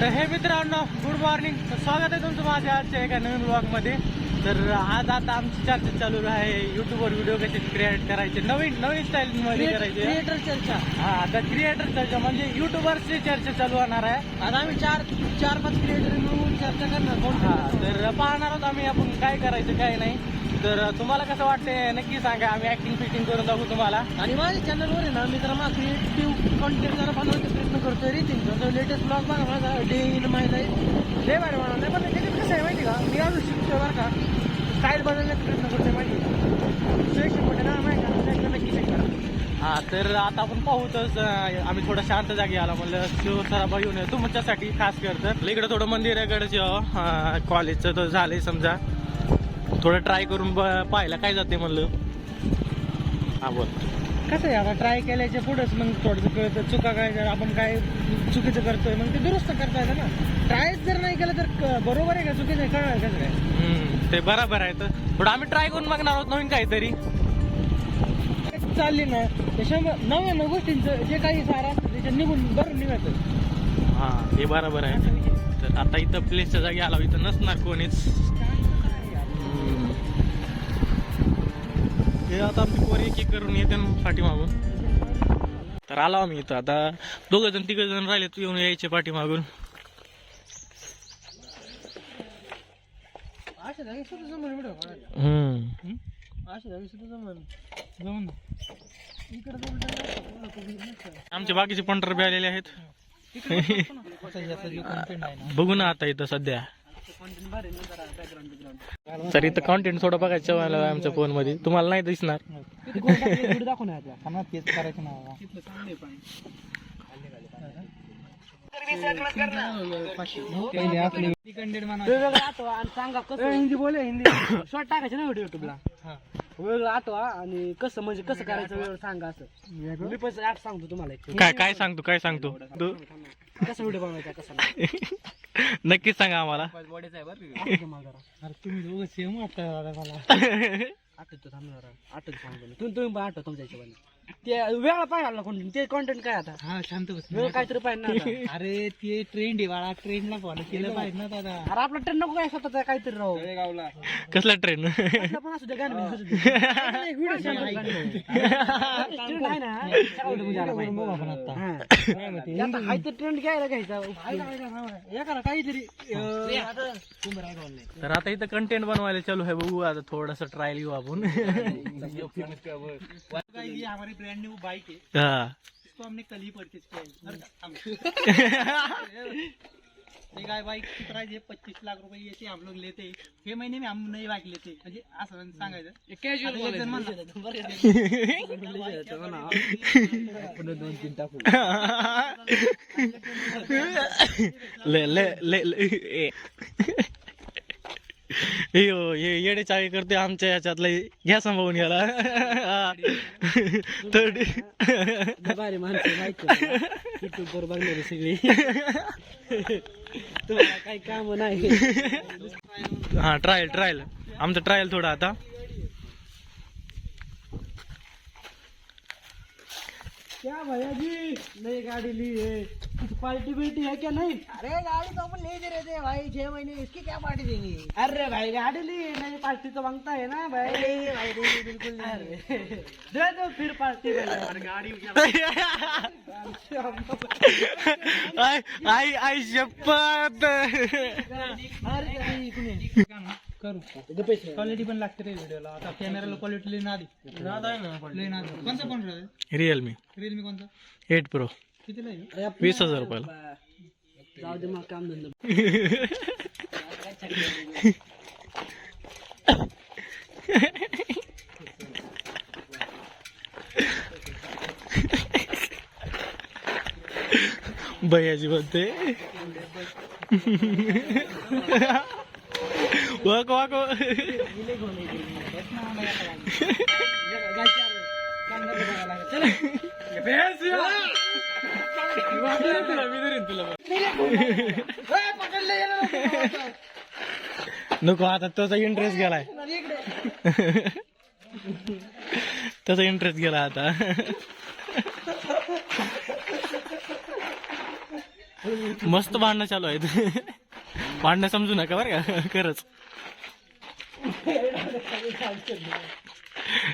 तर हे मित्रांनो गुड मॉर्निंग स्वागत आहे तुमचं माझ्या आजच्या एका नवीन ब्लॉगमध्ये तर आज आता आमची चर्चा चालू आहे. युट्यूबवर व्हिडिओ कसे क्रिएट करायचे नवीन नवीन स्टाईलमध्ये करायचे. क्रिएटर चर्चा. हा तर क्रिएटर चर्चा म्हणजे युट्यूबरची चर्चा चालू होणार आहे. आता आम्ही चार चार पाच क्रिएटर मिळून चर्चा करणार. हा तर पाहणार आहोत आम्ही आपण काय करायचं काय नाही. तर तुम्हाला कसं वाटतंय? नक्की सांगा. आम्ही ऍक्टिंग फिटिंग करून दाखवू तुम्हाला. आणि माझ्या चॅनलवर आहे ना मी तर मग क्रिएटिव्ह कंटेंट जरा बनवायचा प्रयत्न करतोय रिथिंग लेटेस्ट ब्लॉग बघा माझा. डे इन माय लाईफ बाय बनवणार नाही पण त्याच्यात कसं आहे माहिती का? मी अजून शिकतोय बरं का. स्टाईल बनवण्याचा प्रयत्न करतोय माहिती का? मोठे ना माहिती का? नक्की करा. हा तर आता आपण पाहूतच आम्ही थोडं शांत जागी आला. म्हणलं शिव सराबा येऊन येऊ. तुमच्यासाठी खास कर तर. इकडे थोडं मंदिर आहे गडचं कॉलेजचं तर झालंय समजा. थोडं ट्राय करून पाहायला काय जाते म्हणलं. हा बोल. कसं आहे आता ट्राय केल्याच्या पुढेच मग थोडंसं कळतं चुका काय जर आपण काय चुकीचं करतोय मग ते दुरुस्त करता येतं ना. ट्रायच जर नाही केलं तर क- बरोबर आहे का? चुकीचं आहे कळणार कसं काय? ते बरोबर आहे. तर थोडं आम्ही ट्राय करून बघणार आहोत नवीन काहीतरी. चालली ना ते शंभर नव्याण्णव गोष्टींचं जे काही सार असतं त्याच्यात निघून बरं निघायचं. हा हे बरोबर आहे. तर आता इथं प्लेसच्या जागी आला इथं नसणार कोणीच. हे आता आमची पोर एक एक करून येते पाठीमागून तर आलो आम्ही इथं आता. दोघ जण तिघ जण राहिले तू येऊन यायचे पाठीमागून हम्म. आमचे बाकीचे पंढर बी आलेले आहेत. बघू ना आता इथं सध्या. तर इथं कॉन्टेंट थोडं बघायचं मला आमच्या फोनमध्ये. तुम्हाला नाही दिसणार. सांगा कसं हिंदी बोले हिंदी शॉर्ट टाकायचे ना व्हिडिओ युट्यूबला वेळ आठवा आणि कसं म्हणजे कसं करायचं वेळ सांगा असं मी पण सांगतो? तुम्हाला. काय काय सांगतो काय सांगतो? कसा व्हिडिओ बनवायचा कसा नाही. नक्कीच सांगा आम्हाला आठवतो मला जरा. अरे तुम्ही दोघं सेम वाटतं मला आठवतो थांब जरा आठवतो सांगतो. तुम्ही तुम्ही पण आठवतो तुमच्या हिशोबाने ते वेळा पाहिजे कोण? ते कंटेंट काय आता? हा शांत वेळ काहीतरी पाहिजे ना आता. अरे ते ट्रेंड आहे बाळा. ट्रेंडला फॉलो केलं पाहिजे ना दादा अरे आपला ट्रेंड नको काय स्वतःचा काहीतरी राहू. कसला ट्रेंड कसला पण असू दे गाणं बिणं असू दे. नाही, video छान आहे, गाणं आहे. Trend आहे ना. सगळा video मध्ये आला पाहिजे. हा. ते आता हाय तर ट्रेंड घ्यायला घ्यायचा. एखादा काहीतरी अं. तर आता इथं कंटेंट बनवायला चालू आहे. बघू आता थोडस ट्रायल घेऊ आपण. ये हमारी ब्रांड न्यू बाइक है हा. इसको हमने कल ही परचेज किया है. ये गाय बाइक की प्राइस है पच्चीस लाख रुपए ये से हम लोग लेते हैं. छह महीने में हम नई बाइक लेते हैं. म्हणजे असं सांगायचं. कॅज्युअल दोन तीन टाकू ले ले ले ले ए. हे येडे चाळी करते आमच्या याच्यातलं. घ्या सांभाळून घ्याला. थर्ड माणसं बघणारी सगळी. तुम्हाला काही काम नाही. हा ट्रायल ट्रायल आमचं ट्रायल थोडं आता. क्या भैया जी? नई गाड़ी ली है। कुछ पार्टी बिल्टी है क्या नहीं? अरे गाड़ी तो अपन ले दे रहे थे भाई छह महीने इसकी क्या पार्टी देंगे? अरे भाई गाड़ी ली नई पार्टी तो माँगता है ना भाई। भाई नहीं, बिल्कुल नहीं। दे दो फिर पार्टी गाड़ी आई आई आई शपथ करू. क्वालिटी पण लागते रे व्हिडिओला. आता कॅमेराला क्वालिटी लेना आधी लेना आधी कोणता फोन राहते रिअलमी रिअलमी कोणता? एट प्रो कितीला आहे? वीस हजार रुपयाला. जाऊ दे मग काम धंदा. भैयाजी म्हणते वाक वाक नको आता त्याचा इंटरेस्ट गेलाय. त्याचा इंटरेस्ट गेला आता. मस्त भांडणं चालू आहेत. भांडणं समजू नका बरं का खरंच.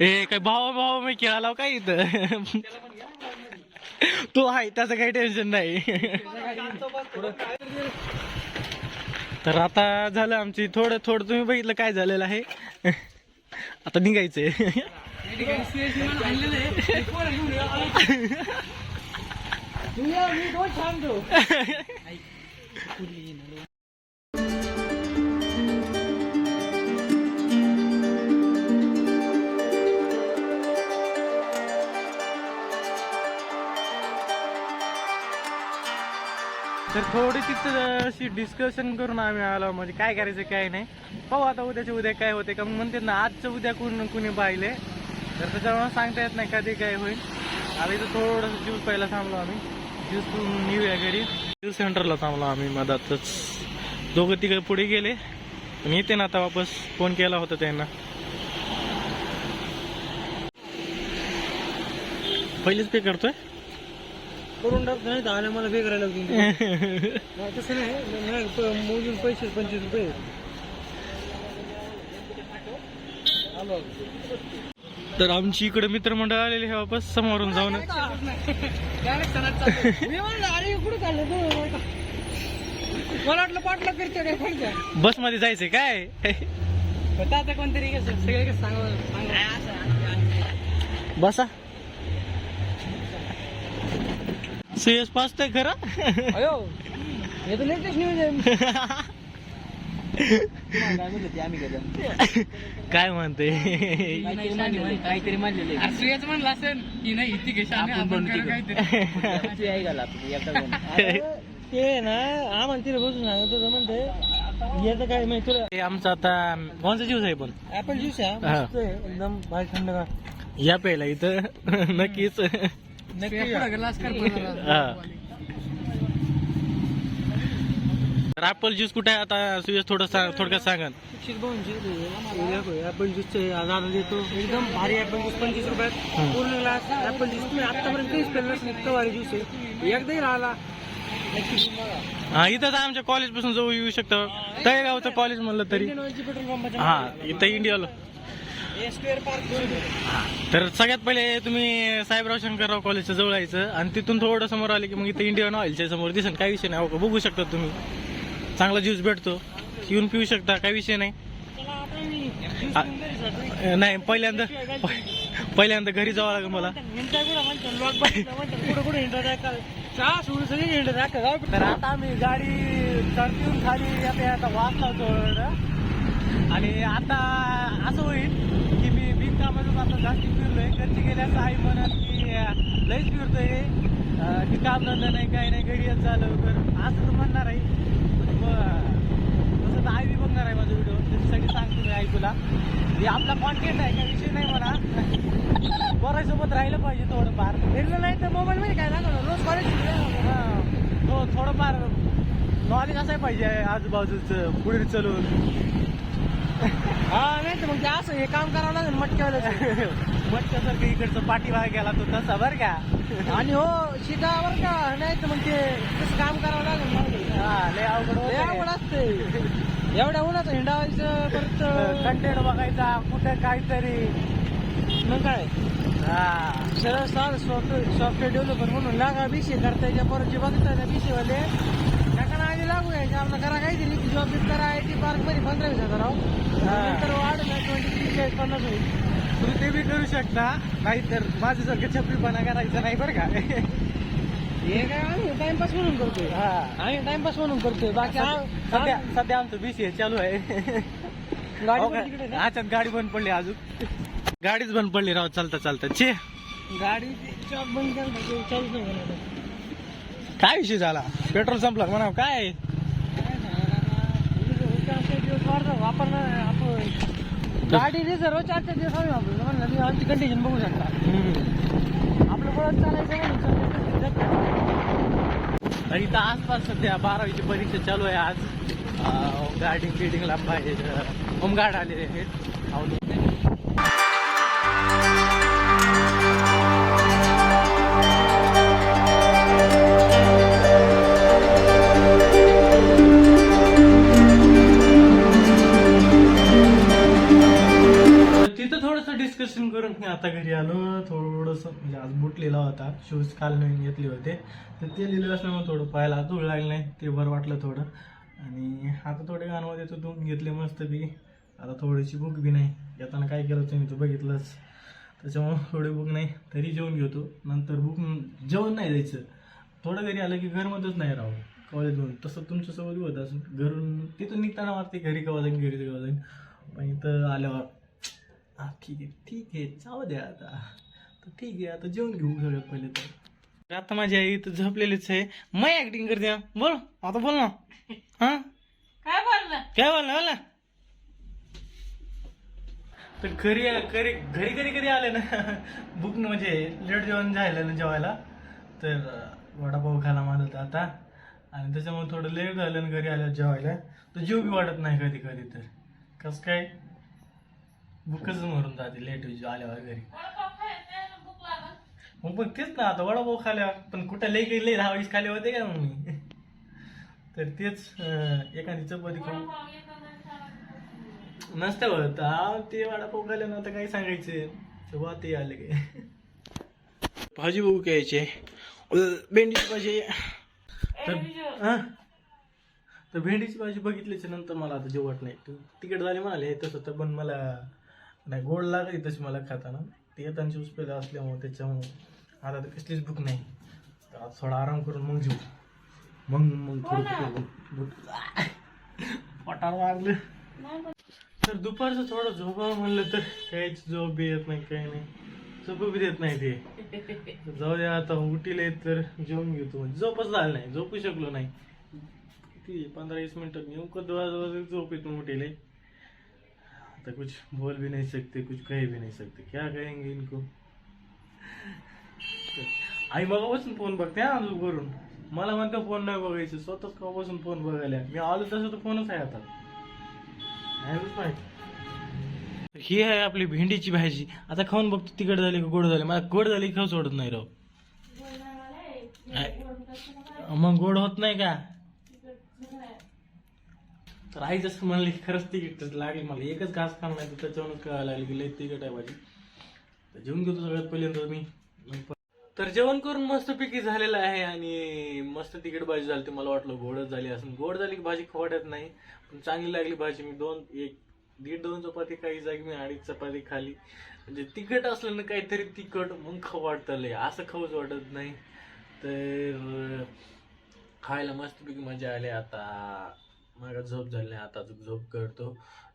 ए काय भावा भावा मी खेळाला काय इथं? तो आहे त्याचं काही टेन्शन नाही. तर आता झालं आमची थोडं थोडं तुम्ही बघितलं काय झालेलं आहे. आता निघायचंय. तर थोडी तिथं अशी डिस्कशन करून आम्ही आलो. म्हणजे काय करायचं काय नाही. पाहू आता उद्याच्या उद्या काय होते. का मग म्हणते ना आजचं उद्या कोण कुणी पाहिले. तर त्याच्यामुळे सांगता येत नाही कधी काय होईल. आता इथं थोडंसं ज्यूस पहिला थांबलो आम्ही. ज्यूस पिऊन येऊया घरी. ज्यूस सेंटरला थांबलो आम्ही मधातच. दोघं तिकडे पुढे गेले. मी येते ना आता वापस. फोन केला होता त्यांना. पहिलेच पे करतोय? करून टाकतो नाही तर आले मला करायला लागतील. नाही, तसं नाही. मोजून पैसे पंचवीस रुपये. तर आमची इकडे मित्रमंडळ आलेले हे वापस समोरून जाऊन. मला वाटलं पाटला बसमध्ये जायचंय काय? आता कोणतरी कसं सगळे कसं सांगा बसा. सीएस पाचतंय खरं? अयो हे तर लेटेस्ट न्यूज आहे. काय म्हणते? काहीतरी म्हणलेलं सुयाच म्हणलं असेल की नाही इथे कशी आपण ते ना आम्हाला तिला बसून सांगत होतं म्हणते याचं काय माहिती तुला? हे आमचं आता कोणचा ज्यूस आहे पण? ऍपल ज्यूस आहे एकदम भारी थंड या प्यायला इथं नक्कीच. हा. तर ऍपल ज्यूस कुठे आहे? आता सुयश थोडं सांग थोडक्यात सांगा ऍपल ज्यूस दादा देतो. एकदम भारी ऍपल ज्यूस पंचवीस रुपयात. पूर्ण ग्लास ऍपल ज्यूस तुम्ही आतापर्यंत काहीच पेलं नसेल इतकं भारी ज्यूस आहे. एकदाही राहिला. हा इथं आमच्या कॉलेजपासून जवळ येऊ शकतं. तळेगावचं कॉलेज म्हणलं तरी. पेट्रोल पंपाच्या हा इथं इंडियाला तर सगळ्यात पहिले तुम्ही साहेबराव शंकरराव कॉलेजच्या जवळ यायचं. आणि तिथून थोडं समोर आले की मग इथे इंडियन ऑइलच्या समोर दिसन काही विषय नाही. का बघू शकता तुम्ही. चांगला ज्यूस भेटतो. येऊन पिऊ शकता. काही विषय नाही. नाही पहिल्यांदा पहिल्यांदा घरी जावं लागेल मला. तर आता आम्ही गाडी चढतीहून खाली आता वास लावतो आणि आता असं होईल की मी बिनकामाचं आता जास्त फिरलोय. घरचे गेले असं आई म्हणत की अं, लयच फिरतोय की काम धंदा नाही काही नाही घरी येत झालं तर असं तर म्हणणार आहे. तसं तर आई बी बघणार आहे माझा व्हिडिओ त्याच्यासाठी सांगतो मी आई तुला हे आपला कॉन्टेंट आहे काही विषय नाही म्हणा. बरायसोबत राहिलं पाहिजे थोडंफार. फिरलं नाही तर मोबाईल मध्ये काय दाखवलं रोज कॉलेज हा. हो थोडंफार नॉलेज असाय पाहिजे आजूबाजूचं पुढे चलून. हा नाही तर मग ते असं हे काम करावं लागेल मटक्यावाल्याचं मटक्यासारखं इकडचं पाठीमागे गेला तो तसा बर का? आणि हो शिका बरं का? नाही तर मग ते तसं काम करावं लागेल मला. हा लय अवघड लय अवघड असते एवढ्या उन्हाचं हिंडावायचं परत कंटेंट बघायचा कुठं काहीतरी. मग काय हा. सरळ सर सॉफ्टवेअर सॉफ्टवेअर डेव्हलपर म्हणून लागा बीसी करता याच्या परत जे बघता ना बीसी जॉब करा पार्कमध्ये पंधरा वीस हजार राहू नंतर वाढ ट्वेंटी तीस चाळीस पन्नास होईल. तुम्ही ते बी करू शकता नाहीतर माझ्यासारखं छपरीपणा करायचं नाही बरं का. हे काय आम्ही टाइमपास म्हणून करतोय? हा. आम्ही टाइमपास म्हणून करतोय. बाकी सध्या सध्या आमचं बीसीए चालू आहे. गाडी हो. अच्छा गाडी बंद पडली अजून. गाडीच बंद पडली राव चालता चालता. चे. गाडी बंद नाही करणार. काय विषय झाला? पेट्रोल संपला म्हणा काय काय सांगणार आता? उद्या असे आहे आपण गाडी रिझर्व चार चार दिवस आम्ही वापरतो म्हणलं मी आमची कंडिशन बघू शकता. आपलं पळत चालायचं म्हणून आणि इथं आसपास सध्या बारावीची परीक्षा चालू आहे आज. गार्डिंग लांब आहे होमगार्ड आलेले आहेत. आता घरी आलो थोडंसं म्हणजे आज बूट लिहिला होता शूज काल नवीन घेतले होते. तर ते लिहिलं असल्यामुळे थोडं पाहायला धूळ लागलं नाही ते बरं वाटलं थोडं. आणि आता थोडे गाणं तो दोन घेतले मस्त बी आता थोडीशी भूक बी नाही येताना काय केलं तुम्ही तू बघितलंच. त्याच्यामुळं थोडी भूक नाही तरी जेवण घेतो. नंतर बुक जेवण नाही द्यायचं. थोडं घरी आलं की घरमध्येच नाही राहू. कॉलेजमधून तसं तुमच्यासोबत होतं होत घरून तिथून निघताना वाटते घरी कवा जाईन घरी कवा जाईन. पण इथं आल्यावर ठीक आहे ठीक आहे जाऊ द्या आता. तर ठीक आहे आता जेवण घेऊ सगळ्यात पहिले तर. आता माझी आई इथं झोपलेलीच आहे. मै ऍक्टिंग करते. हा. बोल आता बोल ना. हा? काय बोललं? काय बोल ना बोल ना. तर घरी घरी घरी कधी कधी आले ना. बुक म्हणजे लेट जेवण झालं ना जेवायला. तर वडापाव खायला मारत आता. आणि त्याच्यामुळे थोडं लेट झालं ना घरी आल्यावर जेवायला. तर जीव बी वाटत नाही कधी कधी तर. कसं काय? भूकच मरून जाते लेट आल्यावर घरी. मग पण तेच ना आता वडापाव खाल्या पण कुठं लई काही लई दहा वीस खाले होते का मग मी? तर तेच एखादी चपाती खाऊन वडापाव नसतं होत हा ते वडापाव खाल्या ना आता काय सांगायचं? तेव्हा ते आले काय भाजी बघू घ्यायचे भेंडीची भाजी. तर तर भेंडीची भाजी बघितल्याच्या नंतर मला आता जेवट नाही. तू तिकीट झाली म्हणाले तसं तर पण मला नाही गोड लागली तशी मला खाताना. ते येताना ज्यूस पेला असल्यामुळे त्याच्यामुळे आता तर कसलीच भूक नाही. तर आता थोडा आराम करून मग जेऊ. मग मग थोडं वागलं नाही पण तर दुपारचं थोडं झोपा म्हणलं तर काहीच झोप बी येत नाही काही नाही. झोप बी देत नाही ते. जाऊ द्या आता उठील तर जेवून घेतो म्हणजे झोपच झालं नाही झोपू शकलो नाही. किती पंधरा वीस मिनिटात नेमकं जवळ झोप येतो उठील आता कुछ बोल भी नहीं सकते कुछ कह भी नहीं सकते। क्या कहेंगे इनको? आई मगापासून फोन बघते हा अजून करून मला म्हणतो फोन नाही बघायचं स्वतःच कवापासून फोन बघायला? मी आलो तसं तर फोनच आहे आता. नाहीच माहिती. ही आहे आपली भेंडीची भाजी. आता खाऊन बघतो तिखट झाली का गोड झाली. मला गोड झाली खाऊ सोडत नाही राव. नाही. मग गोड होत नाही का? तर आई जसं म्हणली की खरंच तिकीट लागली मला. एकच घास खाल्ला नाही तर त्याच्यावरूनच कळायला लागली की लई तिकीट आहे भाजी. तर जेवण घेतो सगळ्यात पहिल्यांदा मी. तर जेवण करून मस्त पिकी झालेलं आहे आणि मस्त तिकीट भाजी झाली ती मला वाटलं गोडच झाली असं गोड झाली की भाजी खवडत नाही पण चांगली लागली भाजी. मी दोन एक दीड दोन चपाती काही जागी मी अडीच चपाती खाली. म्हणजे तिखट असलं ना काहीतरी तिखट मग खाऊ वाटतं असं खाऊच वाटत नाही. तर खायला मस्तपैकी मजा आली आता. मला झोप झाली नाही आता अजून झोप करतो.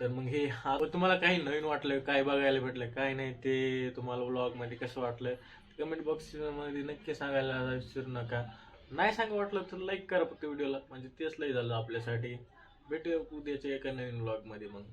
तर मग हे हा तुम्हाला काही नवीन वाटलं काय बघायला भेटलं काय नाही ते तुम्हाला ब्लॉगमध्ये कसं वाटलं कमेंट बॉक्समध्ये नक्की सांगायला विसरू नका. नाही सांगा वाटलं तर लाईक करा फक्त व्हिडिओला म्हणजे तेच लई झालं आपल्यासाठी. भेटूया उद्याच्या एका नवीन ब्लॉगमध्ये मग.